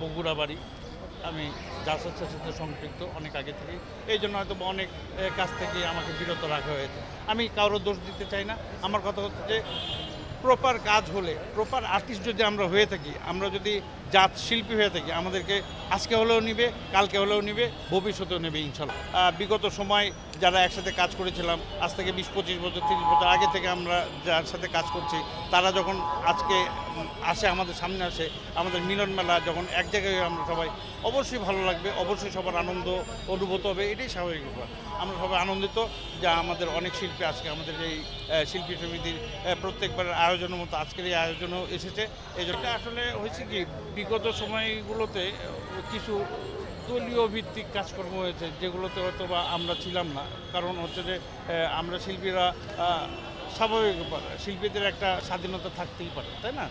বগুড়া বাড়ি আমি জাসাসের সাথে সম্পৃক্ত অনেক আগে থেকেই। এই জন্য হয়তো অনেক কাজ থেকে আমাকে বিরত রাখা হয়েছে। আমি কারোর দোষ দিতে চাই না। আমার কথা হচ্ছে যে প্রপার কাজ হলে প্রপার আর্টিস্ট যদি আমরা হয়ে থাকি, আমরা যদি জাত শিল্পী হয়ে থাকি, আমাদেরকে আজকে হলেও নিবে, কালকে হলেও নিবে, ভবিষ্যতেও নেবে ইনশাল্লাহ। বিগত সময় যারা একসাথে কাজ করেছিলাম আজ থেকে বিশ পঁচিশ বছর তিরিশ বছর আগে থেকে আমরা যার সাথে কাজ করছি তারা যখন আজকে আসে আমাদের সামনে আসে আমাদের মিলন মেলা যখন এক জায়গায় আমরা সবাই অবশ্যই ভালো লাগবে অবশ্যই সবার আনন্দ অনুভূত হবে এটাই স্বাভাবিক ব্যাপার। আমরা সবাই আনন্দিত যে আমাদের অনেক শিল্পী আজকে আমাদের এই শিল্পী সমিতির আহ, প্রত্যেকবার আয়োজনের মতো আজকের এই আয়োজনও এসেছে। এই জন্য আসলে হয়েছে কি বিগত সময়গুলোতে কিছু দলীয় ভিত্তিক কাজকর্ম হয়েছে যেগুলোতে হয়তো বা আমরা ছিলাম না। কারণ হচ্ছে যে আমরা শিল্পীরা স্বাভাবিক শিল্পীদের একটা স্বাধীনতা থাকতেই পারে, তাই না?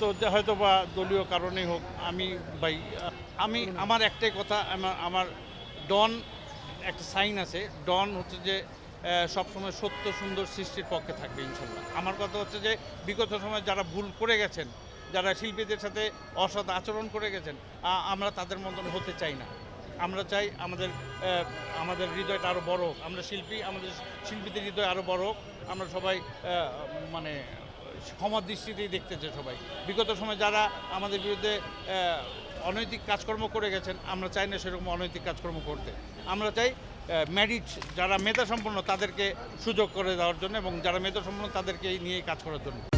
তো হয়তো বা দলীয় কারণেই হোক, আমি ভাই আমি, আমার একটাই কথা, আমার আমার ডন, একটা সাইন আছে, ডন হচ্ছে যে সবসময় সত্য সুন্দর সৃষ্টির পক্ষে থাকবে, ইনশাল্লাহ। আমার কথা হচ্ছে যে, বিগত সময় যারা ভুল করে গেছেন, যারা শিল্পীদের সাথে অসৎ আচরণ করে গেছেন আমরা তাদের মতন হতে চাই না। আমরা চাই আমাদের আমাদের হৃদয়টা আরও বড় হোক। আমরা শিল্পী, আমাদের শিল্পীদের হৃদয় আরও বড় হোক। আমরা সবাই মানে ক্ষমার দৃষ্টিতেই দেখতে চাই সবাই। বিগত সময় যারা আমাদের বিরুদ্ধে অনৈতিক কাজকর্ম করে গেছেন, আমরা চাই না সেরকম অনৈতিক কাজকর্ম করতে। আমরা চাই ম্যারিট যারা মেধা সম্পন্ন তাদেরকে সুযোগ করে দেওয়ার জন্য এবং যারা মেধা সম্পন্ন তাদেরকে নিয়ে কাজ করার জন্য।